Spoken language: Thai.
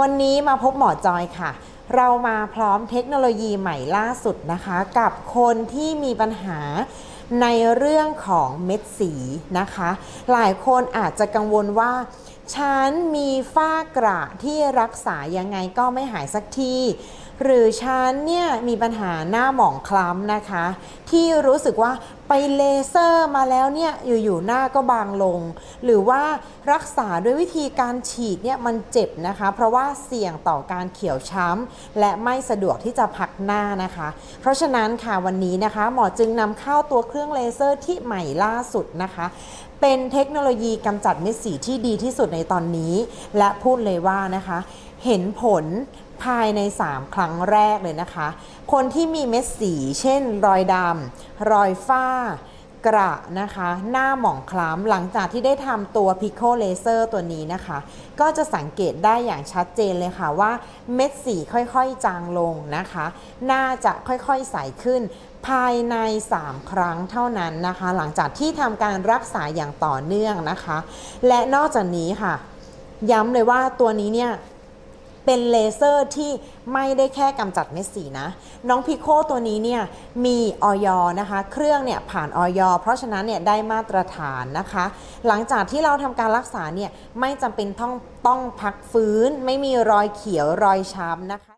วันนี้มาพบหมอจอยค่ะ เรามาพร้อมเทคโนโลยีใหม่ล่าสุดนะคะ กับคนที่มีปัญหาในเรื่องของเม็ดสีนะคะ หลายคนอาจจะกังวลว่าฉันมีฝ้ากระที่รักษายังไงก็ไม่หายสักทีหรือฉันเนี่ยมีปัญหาหน้าหมองคล้ำนะคะ ที่รู้สึกว่าไปเลเซอร์มาแล้วเนี่ยอยู่ๆหน้าก็บางลง หรือว่ารักษาด้วยวิธีการฉีดเนี่ยมันเจ็บนะคะ เพราะว่าเสี่ยงต่อการเขียวช้ำและไม่สะดวกที่จะพักหน้านะคะ เพราะฉะนั้นค่ะวันนี้นะคะหมอจึงนำเข้าตัวเครื่องเลเซอร์ที่ใหม่ล่าสุดนะคะ เป็นเทคโนโลยีกำจัดเม็ดสีที่ดีที่สุดในตอนนี้ และพูดเลยว่านะคะ เห็นผลภายใน 3 ครั้งแรกเลยนะคะ คนที่มีเม็ดสี เช่น รอยดำรอยฝ้ากระนะคะ หน้าหมองคล้ำหลังจากที่ได้ทำตัว Pico Laser ตัวนี้นะคะ ก็จะสังเกตได้อย่างชัดเจนเลยค่ะว่าเม็ดสีค่อยๆจางลงนะคะ หน้าจะค่อยๆใสขึ้นภายใน 3 ครั้งเท่านั้นนะคะ หลังจากที่ทำการรักษาอย่างต่อเนื่องนะคะ และนอกจากนี้ค่ะ ย้ำเลยว่าตัวนี้เนี่ย เป็นเลเซอร์ที่ไม่ได้แค่กำจัดเม็ดสีนะ น้องพิโคตัวนี้เนี่ยมีออยนะคะ เครื่องเนี่ยผ่านออยเพราะฉะนั้นเนี่ยได้มาตรฐานนะคะ หลังจากที่เราทำการรักษาเนี่ยไม่จำเป็นต้องต้องพักฟื้น ไม่มีรอยเขียวรอยช้ำนะคะ